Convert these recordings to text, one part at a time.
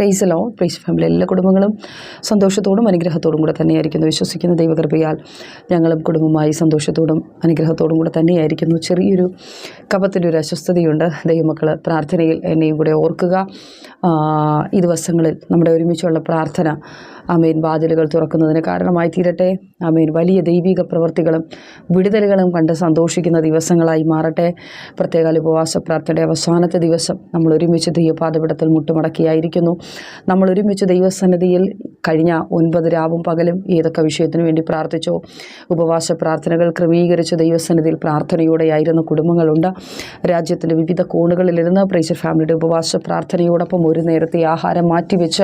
Price low price family എല്ലാ കുടുംബങ്ങളും സന്തോഷത്തോടും അനുഗ്രഹത്തോടും കൂടെ തന്നെയായിരിക്കുന്നു. വിശ്വസിക്കുന്ന ദൈവകൃപയാൽ ഞങ്ങളും കുടുംബമായി സന്തോഷത്തോടും അനുഗ്രഹത്തോടും കൂടെ തന്നെയായിരിക്കുന്നു. ചെറിയൊരു കപത്തിന്റെ ഒരു അസ്വസ്ഥതയുണ്ട്. ദൈവമക്കൾ പ്രാർത്ഥനയിൽ എന്നെയും കൂടെ ഓർക്കുക. ഈ ദിവസങ്ങളിൽ നമ്മുടെ ഒരുമിച്ചുള്ള പ്രാർത്ഥന അമേൻ വാതിലുകൾ തുറക്കുന്നതിന് കാരണമായി തീരട്ടെ. അമേൻ വലിയ ദൈവിക പ്രവൃത്തികളും വിടുതലുകളും കണ്ട് സന്തോഷിക്കുന്ന ദിവസങ്ങളായി മാറട്ടെ. പ്രത്യേക ഉപവാസ പ്രാർത്ഥനയുടെ അവസാനത്തെ ദിവസം നമ്മൾ ഒരുമിച്ച് ദൈവപാതപിടത്തിൽ മുട്ടുമടക്കിയായിരിക്കുന്നു. നമ്മൾ ഒരുമിച്ച് ദൈവസന്നിധിയിൽ കഴിഞ്ഞ ഒൻപത് രാവും പകലും ഏതൊക്കെ വിഷയത്തിനു വേണ്ടി പ്രാർത്ഥിച്ചോ? ഉപവാസ പ്രാർത്ഥനകൾ ക്രമീകരിച്ച് ദൈവസന്നിധിയിൽ പ്രാർത്ഥനയോടെയായിരുന്ന കുടുംബങ്ങളുണ്ട്. രാജ്യത്തിന്റെ വിവിധ കോണുകളിലിരുന്ന് പ്രൈസർ ഫാമിലിയുടെ ഉപവാസ പ്രാർത്ഥനയോടൊപ്പം ഒരു നേരത്തെ ആഹാരം മാറ്റിവെച്ച്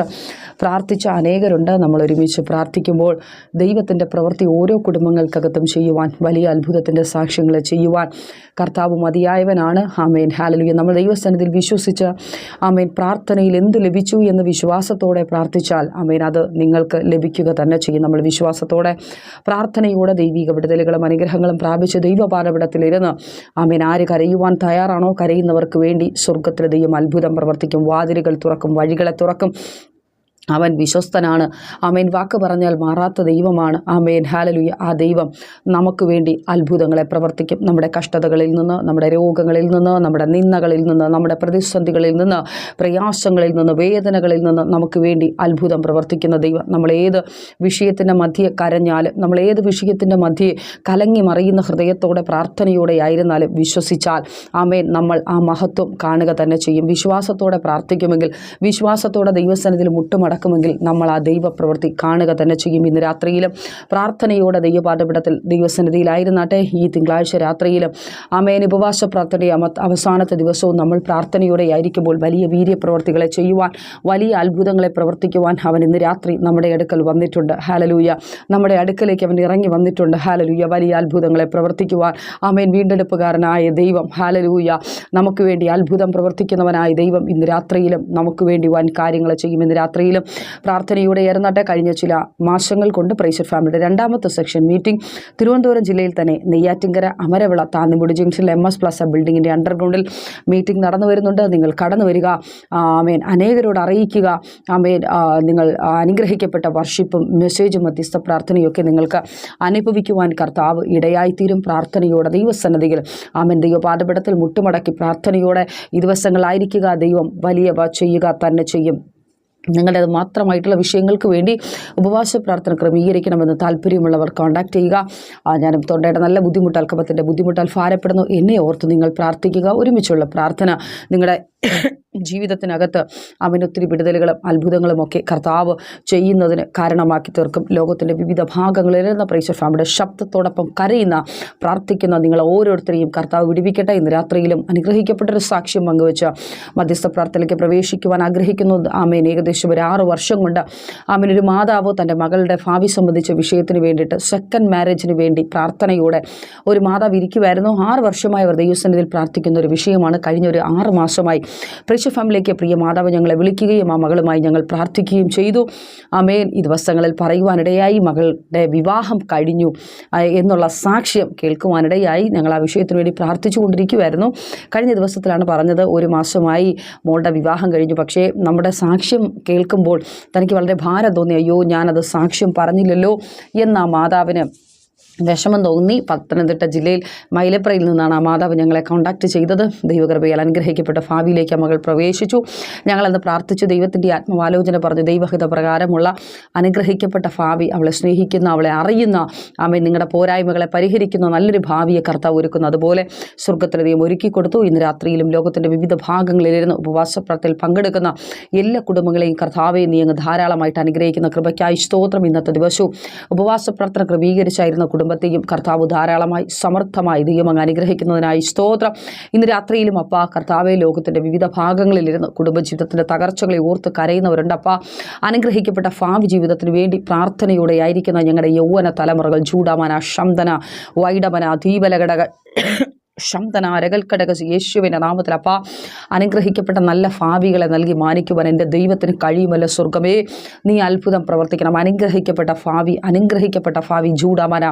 പ്രാർത്ഥിച്ച അനേകരുണ്ട്. നമ്മൾ ഒരുമിച്ച് പ്രാർത്ഥിക്കുമ്പോൾ ദൈവത്തിന്റെ പ്രവൃത്തി ഓരോ കുടുംബങ്ങൾക്കകത്തും ചെയ്യുവാൻ വലിയ അത്ഭുതത്തിന്റെ സാക്ഷ്യങ്ങൾ ചെയ്യുവാൻ കർത്താവ് മതിയായവനാണ്. ആമേൻ. ഹാലലുയ നമ്മൾ ദൈവസ്ഥാനത്തിൽ വിശ്വസിച്ച് ആമേൻ പ്രാർത്ഥനയിൽ എന്ത് ലഭിച്ചു എന്ന് വിശ്വാസത്തോടെ പ്രാർത്ഥിച്ചാൽ ആമേൻ അത് നിങ്ങൾക്ക് ലഭിക്കുക തന്നെ ചെയ്യും. നമ്മൾ വിശ്വാസത്തോടെ പ്രാർത്ഥനയോടെ ദൈവിക വിടുതലുകളും അനുഗ്രഹങ്ങളും പ്രാപിച്ച് ദൈവപാലപിടത്തിലിരുന്ന് ആമേൻ ആര് കരയുവാൻ തയ്യാറാണോ കരയുന്നവർക്ക് വേണ്ടി സ്വർഗത്തിലെ ദൈവം അത്ഭുതം പ്രവർത്തിക്കും. വാതിലുകൾ തുറക്കും വഴികളെ തുറക്കും. അവൻ വിശ്വസ്തനാണ്. ആമേൻ. വാക്ക് പറഞ്ഞാൽ മാറാത്ത ദൈവമാണ്. ആമേൻ. ഹാലലുയ ആ ദൈവം നമുക്ക് വേണ്ടി അത്ഭുതങ്ങളെ പ്രവർത്തിക്കും. നമ്മുടെ കഷ്ടതകളിൽ നിന്ന് നമ്മുടെ രോഗങ്ങളിൽ നിന്ന് നമ്മുടെ നിന്ദകളിൽ നിന്ന് നമ്മുടെ പ്രതിസന്ധികളിൽ നിന്ന് പ്രയാസങ്ങളിൽ നിന്ന് വേദനകളിൽ നിന്ന് നമുക്ക് വേണ്ടി അത്ഭുതം പ്രവർത്തിക്കുന്ന ദൈവം. നമ്മളേത് വിഷയത്തിന്റെ മധ്യേ കരഞ്ഞാലും നമ്മളേത് വിഷയത്തിന്റെ മധ്യേ കലങ്ങി മറിയുന്ന ഹൃദയത്തോടെ പ്രാർത്ഥനയോടെ ആയിരുന്നാലും വിശ്വസിച്ചാൽ ആമേൻ നമ്മൾ ആ മഹത്വം കാണുക തന്നെ ചെയ്യും. വിശ്വാസത്തോടെ പ്രാർത്ഥിക്കുമെങ്കിൽ വിശ്വാസത്തോടെ ദൈവസന്നിധിയിൽ മുട്ടുമടക്കുമെങ്കിൽ നമ്മൾ ആ ദൈവപ്രവൃത്തി കാണുക തന്നെ ചെയ്യും. ഇന്ന് രാത്രിയിലും പ്രാർത്ഥനയോടെ ദൈവപാഠപിടത്തിൽ ദൈവസന്നിധിയിലായിരുന്നാട്ടെ. ഈ തിങ്കളാഴ്ച രാത്രിയിലും ആമേൻ. ഉപവാസ പ്രാർത്ഥനയെ അവസാനത്തെ ദിവസവും നമ്മൾ പ്രാർത്ഥനയോടെ ആയിരിക്കുമ്പോൾ വലിയ വീര്യപ്രവർത്തികളെ ചെയ്യുവാൻ വലിയ അത്ഭുതങ്ങളെ പ്രവർത്തിക്കുവാൻ അവൻ ഇന്ന് രാത്രി നമ്മുടെ അടുക്കൽ വന്നിട്ടുണ്ട്. ഹാലലൂയ നമ്മുടെ അടുക്കലേക്ക് അവൻ ഇറങ്ങി വന്നിട്ടുണ്ട്. ഹാലലൂയ വലിയ അത്ഭുതങ്ങളെ പ്രവർത്തിക്കുവാൻ അമേൻ വീണ്ടെടുപ്പുകാരനായ ദൈവം. ഹാലലൂയ നമുക്ക് വേണ്ടി അത്ഭുതം പ്രവർത്തിക്കുന്നവനായ ദൈവം ഇന്ന് രാത്രിയിലും നമുക്ക് വേണ്ടി വൻ കാര്യങ്ങൾ ചെയ്യും. ഇന്ന് രാത്രിയിലും പ്രാർത്ഥനയോടെ ഏറെ കഴിഞ്ഞ ചില മാസങ്ങൾ കൊണ്ട് പ്രൈസർ ഫാമിലിയുടെ രണ്ടാമത്തെ സെക്ഷൻ മീറ്റിംഗ് തിരുവനന്തപുരം ജില്ലയിൽ തന്നെ നെയ്യാറ്റിങ്കര അമരവിള താന്നിമുടി ജംഗ്ഷനിൽ എം എസ് പ്ലസ് ബിൽഡിങ്ങിന്റെ അണ്ടർഗ്രൗണ്ടിൽ മീറ്റിംഗ് നടന്നു വരുന്നുണ്ട്. നിങ്ങൾ കടന്നു വരിക. ആമേൻ. അനേകരോട് അറിയിക്കുക. ആമേൻ. നിങ്ങൾ അനുഗ്രഹിക്കപ്പെട്ട വർഷിപ്പും മെസ്സേജും മധ്യസ്ഥ പ്രാർത്ഥനയൊക്കെ നിങ്ങൾക്ക് അനുഭവിക്കുവാൻ കർത്താവ് ഇടയായിത്തീരും. പ്രാർത്ഥനയോടെ ദൈവസന്നദ്ധികൾ ആമേൻ. ദൈവപാദപീഠത്തിൽ മുട്ടുമടക്കി പ്രാർത്ഥനയോടെ ഈ ദിവസങ്ങളായിരിക്കുക. ദൈവം വലിയവ ചെയ്യുക തന്നെ ചെയ്യും. നിങ്ങളുടെ അത് മാത്രമായിട്ടുള്ള വിഷയങ്ങൾക്ക് വേണ്ടി ഉപവാസ പ്രാർത്ഥന ക്രമീകരിക്കണമെന്ന് താല്പര്യമുള്ളവർ കോൺടാക്ട് ചെയ്യുക. ഞാൻ തൊണ്ടയുടെ നല്ല ബുദ്ധിമുട്ട് അൽക്കപ്പത്തിന്റെ ബുദ്ധിമുട്ടാൽ ഭാരപ്പെടുന്നു എന്നെ ഓർത്ത് നിങ്ങൾ പ്രാർത്ഥിക്കുക. ഒരുമിച്ചുള്ള പ്രാർത്ഥന നിങ്ങളുടെ ജീവിതത്തിനകത്ത് അവൻ ഒത്തിരി വിടുതലുകളും അത്ഭുതങ്ങളും ഒക്കെ കർത്താവ് ചെയ്യുന്നതിന് കാരണമാക്കി തീർക്കും. ലോകത്തിന്റെ വിവിധ ഭാഗങ്ങളിൽ ഭാഗങ്ങളിലിരുന്ന പ്രൈസ് ഫാമിയുടെ ശബ്ദത്തോടൊപ്പം കരയുന്ന പ്രാർത്ഥിക്കുന്ന നിങ്ങൾ ഓരോരുത്തരെയും കർത്താവ് വിടിവിക്കട്ടെ. ഇന്ന് രാത്രിയിലും അനുഗ്രഹിക്കപ്പെട്ടൊരു സാക്ഷ്യം പങ്കുവെച്ച് മധ്യസ്ഥ പ്രാർത്ഥനയ്ക്ക് പ്രവേശിക്കുവാൻ ആഗ്രഹിക്കുന്നു. ആമേൻ. ഏകദേശം ഒരു ആറ് വർഷം കൊണ്ട് ആമേൻ ഒരു മാതാവ് തന്റെ മകളുടെ ഭാവി സംബന്ധിച്ച വിഷയത്തിന് വേണ്ടിയിട്ട് സെക്കൻഡ് മാരേജിന് വേണ്ടി പ്രാർത്ഥനയോടെ ഒരു മാതാവ് ഇരിക്കുമായിരുന്നു ആറ് വർഷമായി അവർ ദൈവസന്നിധിയിൽ പ്രാർത്ഥിക്കുന്ന ഒരു വിഷയമാണ്. കഴിഞ്ഞ ഒരു ആറ് മാസമായി. ഫാമിലിക്ക് പ്രിയ മാതാവ് ഞങ്ങളെ വിളിക്കുകയും ആ മകളുമായി ഞങ്ങൾ പ്രാർത്ഥിക്കുകയും ചെയ്തു. അമേൻ ഈ ദിവസങ്ങളിൽ പറയുവാനിടയായി മകളുടെ വിവാഹം കഴിഞ്ഞു എന്നുള്ള സാക്ഷ്യം കേൾക്കുവാനിടയായി ഞങ്ങൾ ആ വിഷയത്തിന് വേണ്ടി പ്രാർത്ഥിച്ചു കൊണ്ടിരിക്കുമായിരുന്നു കഴിഞ്ഞ ദിവസത്തിലാണ് പറഞ്ഞത് ഒരു മാസമായി മോളുടെ വിവാഹം കഴിഞ്ഞു പക്ഷേ നമ്മുടെ സാക്ഷ്യം കേൾക്കുമ്പോൾ തനിക്ക് വളരെ ഭാരം തോന്നി അയ്യോ ഞാനത് സാക്ഷ്യം പറഞ്ഞില്ലല്ലോ എന്ന മാതാവിന് വിഷമം തോന്നി. പത്തനംതിട്ട ജില്ലയിൽ മൈലപ്രയിൽ നിന്നാണ് ആ മാതാവ് ഞങ്ങളെ കോൺടാക്റ്റ് ചെയ്തത്. ദൈവകൃപയാൽ അനുഗ്രഹിക്കപ്പെട്ട ഭാവിയിലേക്ക് മകൾ പ്രവേശിച്ചു. ഞങ്ങളന്ന് പ്രാർത്ഥിച്ചു ദൈവത്തിന്റെ ആത്മാവാലോചന പറഞ്ഞു ദൈവഹിത പ്രകാരമുള്ള അനുഗ്രഹിക്കപ്പെട്ട ഭാവി അവളെ സ്നേഹിക്കുന്ന അവളെ അറിയുന്ന ആമേ നിങ്ങളുടെ പോരായ്മകളെ പരിഹരിക്കുന്ന നല്ലൊരു ഭാവിയെ കർത്താവ് ഒരുക്കുന്നു. അതുപോലെ സ്വർഗത്തിന് ദൈവം ഒരുക്കി കൊടുത്തു. ഇന്ന് രാത്രിയിലും ലോകത്തിന്റെ വിവിധ ഭാഗങ്ങളിലിരുന്ന് ഉപവാസ പ്രാർത്ഥനയിൽ പങ്കെടുക്കുന്ന എല്ലാ കുടുംബങ്ങളെയും കർത്താവെ നീ അങ്ങ് ധാരാളമായിട്ട് അനുഗ്രഹിക്കുന്ന കൃപയ്ക്കായി സ്തോത്രം ഇന്നത്തെ ദിവസവും. ഉപവാസ പ്രാർത്ഥന ക്രമീകരിച്ചായിരുന്ന കുടുംബത്തെയും കർത്താവ് ധാരാളമായി സമർത്ഥമായി ദൈവം അങ്ങ് അനുഗ്രഹിക്കുന്നതിനായി സ്തോത്രം. ഇന്ന് രാത്രിയിലും അപ്പ കർത്താവെ ലോകത്തിന്റെ വിവിധ ഭാഗങ്ങളിലിരുന്ന് കുടുംബജീവിതത്തിന്റെ തകർച്ചകളെ ഓർത്ത് കരയുന്നവരുണ്ട്. അപ്പ അനുഗ്രഹിക്കപ്പെട്ട ഭാവി ജീവിതത്തിന് വേണ്ടി പ്രാർത്ഥനയോടെ ആയിരിക്കുന്ന ഞങ്ങളുടെ യൗവന തലമുറകൾ ചൂടാമന ശന്തന വൈഡമന ദീപലഘടക ശന്തന രകൽക്കടകശ് യേശുവിന്റെ നാമത്തിൽ അപ്പാ അനുഗ്രഹിക്കപ്പെട്ട നല്ല ഭാവികളെ നൽകി മാനിക്കുവാൻ എന്റെ ദൈവത്തിന് കഴിയുമല്ലോ സ്വർഗമേ നീ അത്ഭുതം പ്രവർത്തിക്കണം. അനുഗ്രഹിക്കപ്പെട്ട ഭാവി അനുഗ്രഹിക്കപ്പെട്ട ഭാവി ജൂഡമന.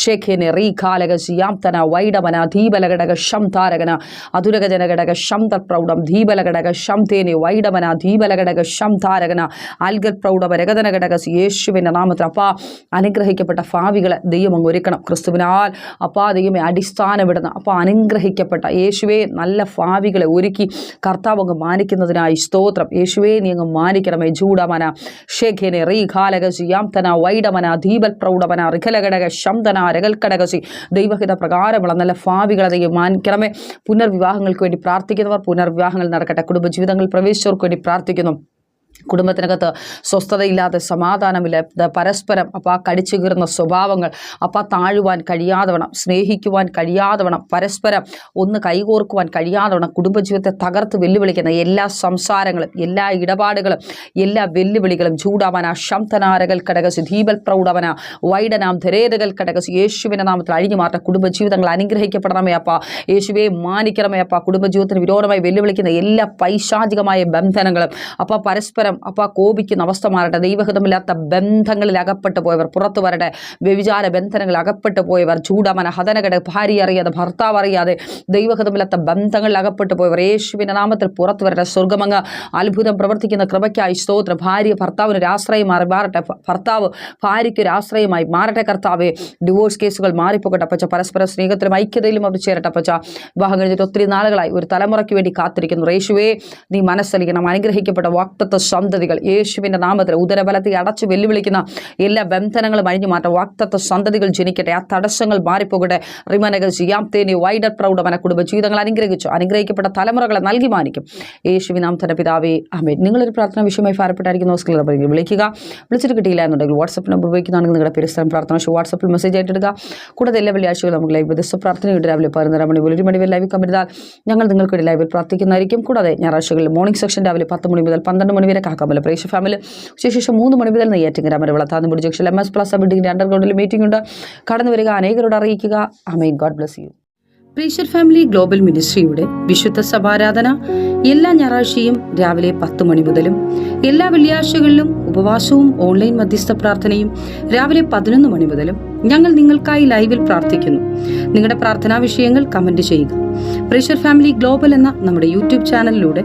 ഷെഖിനെ റീഖാലകശ് യാംതന വൈഡമന ധീപലഘടക ശംതാരകന. അതുരകജനഘടക പ്രൗഢം തത്പ്രൗഢം ധീബലഘടക ശം തേനെ വൈഡമന ധീപലഘടക ശംതാരകന. അൽഗൽ പ്രൗഢമ രഗതന ഘടക യേശുവിന്റെ നാമത്തിൽ അപ്പാ അനുഗ്രഹിക്കപ്പെട്ട ഭാവികളെ ദൈവം ഒരുക്കണം ക്രിസ്തുവിനാൽ. അപ്പാ ദൈവമേ അടിസ്ഥാനമിടുന്ന അപ്പോൾ അനുഗ്രഹിക്കപ്പെട്ട യേശുവെ നല്ല ഭാവികളെ ഒരുക്കി കർത്താവ് അങ്ങ് മാനിക്കുന്നതിനായി സ്തോത്രം. യേശുവെ നീ അങ്ങ് മാനിക്കണമേ. ജൂഡമന ഷേഖേനെ റീഘാലകസി യാംതന വൈഡമന ദീപൽ പ്രൗഢമന റിഖലഘടക ശംതന രകൽക്കടകസി ദൈവഹിത പ്രകാരമുള്ള നല്ല ഭാവികളെ നീ മാനിക്കണമേ. പുനർവിവാഹങ്ങൾക്ക് വേണ്ടി പ്രാർത്ഥിക്കുന്നവർ പുനർവിവാഹങ്ങൾ നടക്കട്ടെ. കുടുംബജീവിതങ്ങൾ പ്രവേശിച്ചവർക്ക് വേണ്ടി പ്രാർത്ഥിക്കുന്നു. കുടുംബത്തിനകത്ത് സ്വസ്ഥതയില്ലാതെ സമാധാനമില്ലാതെ പരസ്പരം അപ്പം ആ കടിച്ചു കീറുന്ന സ്വഭാവങ്ങൾ അപ്പം താഴുവാൻ കഴിയാതെ വേണം സ്നേഹിക്കുവാൻ കഴിയാതെ വേണം പരസ്പരം ഒന്ന് കൈകോർക്കുവാൻ കഴിയാതെ വേണം കുടുംബജീവിതത്തെ തകർത്ത് വെല്ലുവിളിക്കുന്ന എല്ലാ സംസാരങ്ങളും എല്ലാ ഇടപാടുകളും എല്ലാ വെല്ലുവിളികളും ചൂടാവന ശംതനാരകൽ കടകസ് ധീപൽ പ്രൗഢവന വൈഡനാം ധരേതകൽ കടകസ് യേശുവിന്റെ നാമത്തിൽ അഴിഞ്ഞു മാറ്റ കുടുംബജീവിതങ്ങൾ അനുഗ്രഹിക്കപ്പെടണമേ അപ്പ. യേശുവെ മാനിക്കണമേ അപ്പ. കുടുംബജീവിതത്തിന് വിരോധമായി വെല്ലുവിളിക്കുന്ന എല്ലാ പൈശാചികമായ ബന്ധനങ്ങളും അപ്പ പരസ്പരം അപ്പ കോപിക്കുന്ന അവസ്ഥ മാറട്ടെ. ദൈവഹിതമില്ലാത്ത ബന്ധങ്ങളിൽ അകപ്പെട്ടു പോയവർ പുറത്തു വരട്ടെ. വ്യവിചാര ബന്ധനങ്ങളിൽ അകപ്പെട്ടു പോയവർ ചൂടമന ഹതനകട ഭാര്യ അറിയാതെ ഭർത്താവ് അറിയാതെ ദൈവഹിതമില്ലാത്ത ബന്ധങ്ങളിൽ അകപ്പെട്ടു പോയവർ യേശുവിന്റെ നാമത്തിൽ പുറത്തു വരട്ടെ. സ്വർഗമങ്ങ് അത്ഭുതം പ്രവർത്തിക്കുന്ന കൃപയ്ക്കായി സ്തോത്രം. ഭാര്യ ഭർത്താവിന് ഒരു ആശ്രയം മാറി മാറട്ടെ. ഭർത്താവ് ഭാര്യയ്ക്ക് ഒരു ആശ്രയമായി മാറട്ടെ കർത്താവെ. ഡിവോഴ്സ് കേസുകൾ മാറിപ്പോകട്ടെ പച്ച പരസ്പര സ്നേഹത്തിലും ഐക്യതയിലും അവർ ചേരട്ടെ പച്ച വിവാഹം കഴിഞ്ഞിട്ട് ഒത്തിരി നാളുകളായി. ഒരു തലമുറയ്ക്ക് വേണ്ടി കാത്തിരിക്കുന്നു. യേശുവേ നീ മനസ്സലിക്കണം അനുഗ്രഹിക്കപ്പെട്ട വാക്തത്വ സന്തതികൾ യേശുവിന്റെ നാമത്തിൽ ഉദരബലത്തെ അടച്ചു വെല്ലുവിളിക്കുന്ന എല്ലാ ബന്ധനങ്ങളും അഴിഞ്ഞു മാറ്റാം വാക്തത്വ സന്തതികൾ ജനിക്കട്ടെ. ആ തടസ്സങ്ങൾ മാറിപ്പോകട്ടെ. റിമനകൾ തേനി വൈഡർ പ്രൗഢമന കുടുംബ ജീവിതങ്ങൾ അനുഗ്രഹിച്ചു. അനുഗ്രഹിക്കപ്പെട്ട തലമുറകളെ നൽകി മാനിക്കും യേശുവി നാം തന്നെ പിതാവേ അമേ നിങ്ങളൊരു പ്രാർത്ഥന വിഷയമായി ഭാരപ്പെട്ടായിരിക്കുന്ന. പറഞ്ഞു വിളിക്കുക. വിളിച്ചിട്ട് കിട്ടിയില്ല എന്നുണ്ടെങ്കിൽ വാട്സപ്പ് നമ്പർ ഉപയോഗിക്കുന്നതാണെങ്കിൽ നിങ്ങളുടെ പേര് സ്ഥലം പ്രാർത്ഥന പക്ഷേ വാട്സപ്പിൽ മെസ്സേജ് ആയിട്ട് ഇടുക. കൂടാതെ എല്ലാ വെള്ളിയാഴ്ചകളും നമുക്ക് ലൈവ് ദിവസം പ്രാർത്ഥനയുണ്ട് രാവിലെ പതിനൊന്നര മണി ഒരു മണി വരെ ലൈവ് കമ്പിരുന്നാൽ ഞങ്ങൾ നിങ്ങൾക്ക് ലൈവിൽ പ്രാർത്ഥിക്കുന്നതായിരിക്കും. കൂടാതെ ഞായറാഴ്ചകളിൽ മോർണിംഗ് സെക്ഷൻ രാവിലെ പത്ത് മണി മുതൽ പന്ത്രണ്ട് മണി വരെ കാക്കാമല. പ്രേക്ഷ ഫാമിലി ഉച്ചശേഷം മൂന്ന് മണി മുതൽ നെയ്യാറ്റിങ്കര വരെ താന്നുപൊടി ജംഗ്ഷൻ എം എസ് പ്ലസ് ബിൽഡിംഗിന്റെ അണ്ടർഗ്രൗണ്ടിൽ മീറ്റിംഗ് ഉണ്ട്. കടന്നു വരിക അനേകരോട് അറിയിക്കുക. Amen God bless you pressure family global മിനിസ്ട്രിയുടെ വിശുദ്ധ സഭാരാധന എല്ലാ ഞായറാഴ്ചയും രാവിലെ പത്ത് മണി മുതലും എല്ലാ വെള്ളിയാഴ്ചകളിലും ഉപവാസവും ഓൺലൈൻ മധ്യസ്ഥ പ്രാർത്ഥനയും രാവിലെ പതിനൊന്ന് മണി മുതലും ഞങ്ങൾ നിങ്ങൾക്കായി ലൈവിൽ പ്രാർത്ഥിക്കുന്നു. നിങ്ങളുടെ പ്രാർത്ഥനാ വിഷയങ്ങൾ കമന്റ് ചെയ്യുക. പ്രീഷർ ഫാമിലി ഗ്ലോബൽ എന്ന നമ്മുടെ യൂട്യൂബ് ചാനലിലൂടെ